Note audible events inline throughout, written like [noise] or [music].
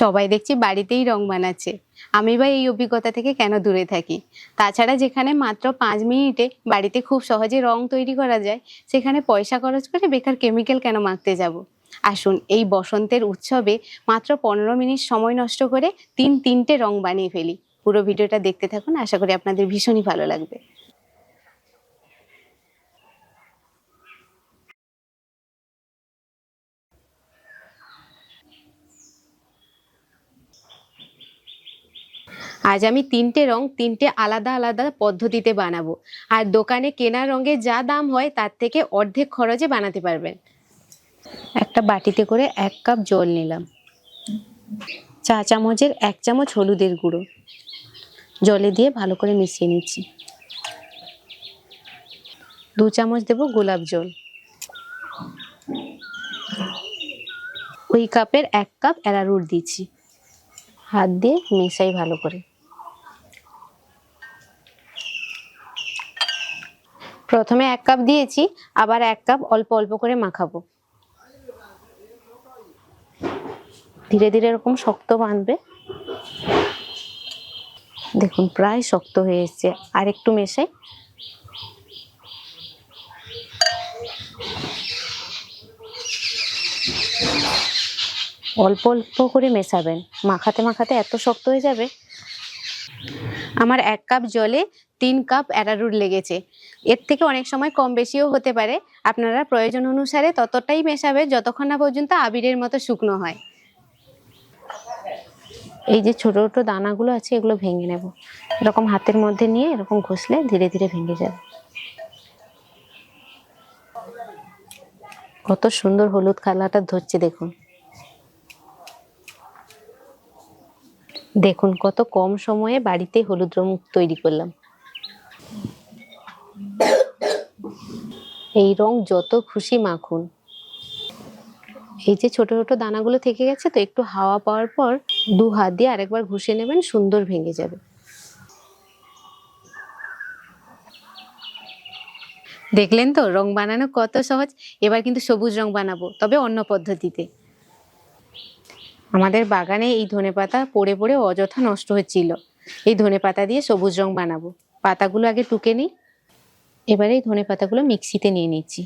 সবাই দেখছি বাড়িতেই রং বানাচ্ছে। আমি বা এই অভিজ্ঞতা থেকে কেন দূরে থাকি? তাছাড়া যেখানে মাত্র পাঁচ মিনিটে বাড়িতে খুব সহজে রং তৈরি করা যায়, সেখানে পয়সা খরচ করে বেকার কেমিক্যাল কেন মাখতে যাব? আসুন, এই বসন্তের উৎসবে মাত্র পনেরো মিনিট সময় নষ্ট করে তিন তিনটে রং বানিয়ে ফেলি। পুরো ভিডিওটা দেখতে থাকুন, আশা করি আপনাদের ভীষণই ভালো লাগবে। আজ আমি তিনটে রং, তিনটে আলাদা আলাদা পদ্ধতিতে বানাবো। আর দোকানে কেনা রঙের যা দাম হয়, তার থেকে অর্ধেক খরচে বানাতে পারবেন। একটা বাটিতে করে এক কাপ জল নিলাম। চা চামচের এক চামচ হলুদের গুঁড়ো। জলে দিয়ে ভালো করে মিশিয়ে নিচ্ছি। দু চামচ দেবো গোলাপ জল। ওই কাপের এক কাপ অ্যারারুট দিচ্ছি। হাত দিয়ে মেশাই ভালো করে। প্রথমে এক কাপ দিয়েছি, আবার এক কাপ অল্প অল্প করে মাখাবো। ধীরে ধীরে এরকম শক্ত বাঁধবে দেখুন, প্রায় শক্ত হয়ে এসছে। আর একটু মেশাই। অল্প অল্প করে মেশাবেন। মাখাতে মাখাতে এত শক্ত হয়ে যাবে আমার এক কাপ জলে তিন কাপ অ্যারারুট লেগেছে। এর থেকে অনেক সময় কম বেশিও হতে পারে। আপনারা প্রয়োজন অনুসারে ততটাই মেশাবে যতক্ষণ না পর্যন্ত আবিরের মতো শুকনো হয়। এই যে ছোট ছোট দানাগুলো আছে, এগুলো ভেঙে নেব। এরকম হাতের মধ্যে নিয়ে এরকম ঘষলে ধীরে ধীরে ভেঙে যাবে। কত সুন্দর হলুদ কালারটা ধরছে দেখুন। দেখুন, কত কম সময়ে বাড়িতে হলুদ রং তৈরি করলাম। এই রং যত খুশি মাখুন। এই যে ছোট ছোট দানাগুলো থেকে গেছে তো, একটু হাওয়া পাওয়ার পর দু হাত দিয়ে আরেকবার ঘষে নেবেন, সুন্দর ভেঙে যাবে। দেখলেন তো, রং বানানো কত সহজ। এবার কিন্তু সবুজ রং বানাবো, তবে অন্য পদ্ধতিতে। আমাদের বাগানে এই ধনেপাতা পড়ে পড়ে অযথা নষ্ট হচ্ছিল। এই ধনেপাতা দিয়ে সবুজ রং বানাবো। পাতাগুলো আগে টুকে নিই। এবারে এই ধনে পাতাগুলো মিক্সিতে নিয়ে নিচ্ছি।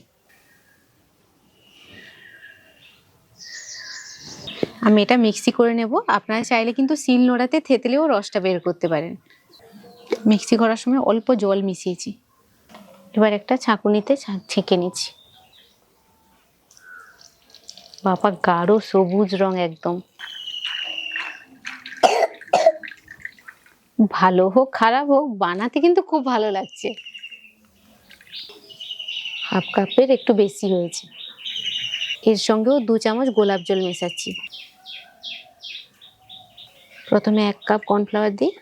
আমি এটা মিক্সি করে নেব। আপনারা চাইলে কিন্তু শিল নোড়াতে থেতলেও রসটা বের করতে পারেন। মিক্সি করার সময় অল্প জল মিশিয়েছি। এবার একটা ছাঁকুনিতে ছেঁকে নিচ্ছি। বাবা, গাঢ় সবুজ রং একদম। ভালো হোক, খারাপ হোক, বানাতে কিন্তু খুব ভালো লাগছে। হাফ কাপের একটু বেশি হয়েছে। এর সঙ্গেও দু চামচ গোলাপ জল মেশাচ্ছি। প্রথমে এক কাপ কর্নফ্লাওয়ার দিই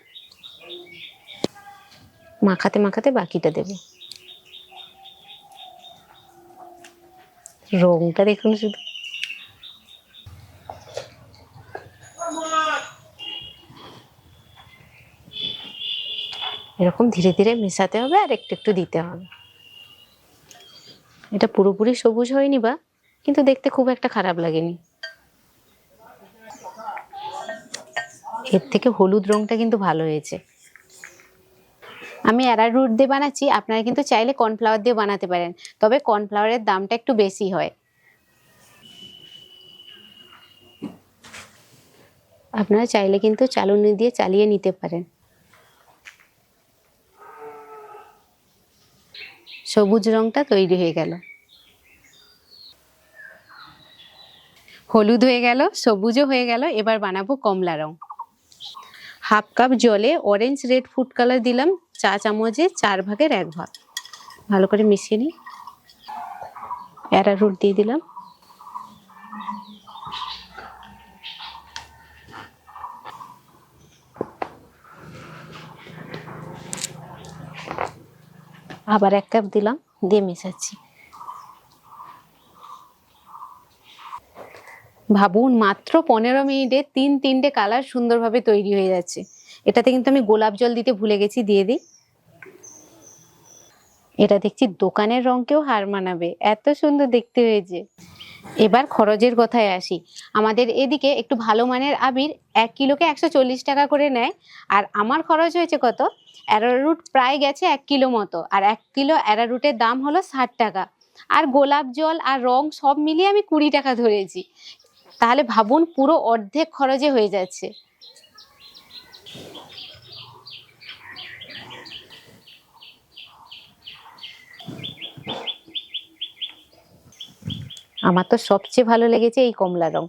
মাখাতে মাখাতে বাকিটা দেব। রংটা দেখুন শুধু। এরকম ধীরে ধীরে মেশাতে হবে আর একটু একটু দিতে হবে। এটা পুরোপুরি সবুজ হয়নি বা, কিন্তু দেখতে খুব একটা খারাপ লাগেনি। এর থেকে হলুদ রংটা কিন্তু ভালো হয়েছে। আমি অ্যারারুট দিয়ে বানাচ্ছি, আপনারা কিন্তু চাইলে কর্নফ্লাওয়ার দিয়ে বানাতে পারেন, তবে কর্নফ্লাওয়ারের দামটা একটু বেশি হয়। আপনারা চাইলে কিন্তু চালুনি দিয়ে চালিয়ে নিতে পারেন। সবুজ রংটা তৈরি হয়ে গেল। হলুদ হয়ে গেল, সবুজও হয়ে গেল, এবার বানাবো কমলা রং। হাফ কাপ জলে অরেঞ্জ রেড ফুড কালার দিলাম, চা চামচে, চার ভাগের এক ভাগ। ভালো করে মিশিয়ে নিই। অ্যারারুট দিয়ে দিলাম। আবার এক কাপ দিলাম, দিয়ে মেশাচ্ছি। ভাবুন, মাত্র পনেরো মিনিটে তিন তিনটে কালার সুন্দরভাবে তৈরি হয়ে যাচ্ছে। এটাতে কিন্তু আমি গোলাপ জল দিতে ভুলে গেছি, দিয়ে দিই। এটা দেখছি দোকানের রঙকেও হার মানাবে। এত সুন্দর দেখতে হয়েছে। এবার খরচের কথায় আসি। আমাদের এদিকে একটু ভালো মানের আবির এক কিলোকে একশো চল্লিশ টাকা করে নেয়, আর আমার খরচ হয়েছে কত? অ্যারারুট প্রায় গেছে এক কিলো মতো, আর এক কিলো অ্যারারুটের দাম হলো ষাট টাকা। আর গোলাপ জল আর রং সব মিলিয়ে আমি কুড়ি টাকা ধরেছি। তাহলে ভাবুন পুরো অর্ধেক খরচে হয়ে যাচ্ছে। আমার তো সবচেয়ে ভালো লেগেছে এই কমলা রং।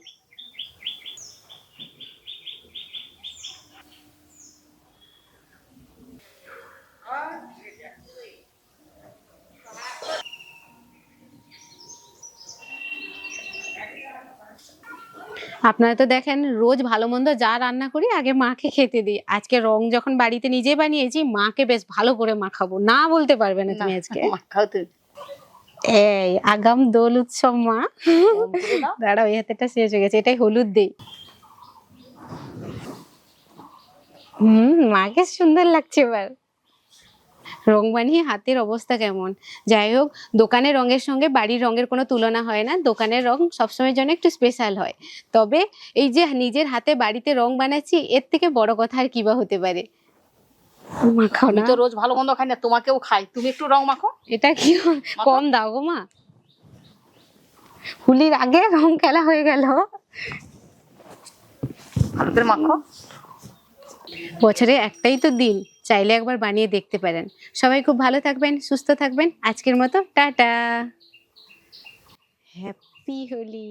আপনারা তো দেখেন রোজ ভালো মন্দ যা রান্না করি আগে মাকে খেতে দিই। আজকে রং যখন বাড়িতে নিজে বানিয়েছি মাকে বেশ ভালো করে মাখাবো। না বলতে পারবে না তুমি আজকে। মাখাও তো এই আগাম দোল উৎসব মা। [laughs] দাঁড়াও এই হাতেটা শেষ হয়ে গেছে এটাই হলুদ দেই। হুম মাকে সুন্দর লাগছে এবার। রং বানিয়ে হাতের অবস্থা কেমন। যাই হোক দোকানের রঙের সঙ্গে বাড়ির রঙের কোনো তুলনা হয় না। দোকানের রং সবসময়ের জন্য একটু স্পেশাল হয়। তবে এই যে নিজের হাতে বাড়িতে রং বানাচ্ছি এর থেকে বড় কথা আর কি বা হতে পারে? মাখাও না। তো রোজ ভালো মন্দ খাই না তোমাকেও খাই। তুমি একটু রং মাখো। এটা কি কম দাও গো মা। হোলির আগে রং খেলা হয়ে গেল। ভালো মাখো। বছরে একটাই তো দিন চাইলে একবার বানিয়ে দেখতে পারেন। সবাই খুব ভালো থাকবেন সুস্থ থাকবেন। আজকের মতো টাটা। হ্যাপি হোলি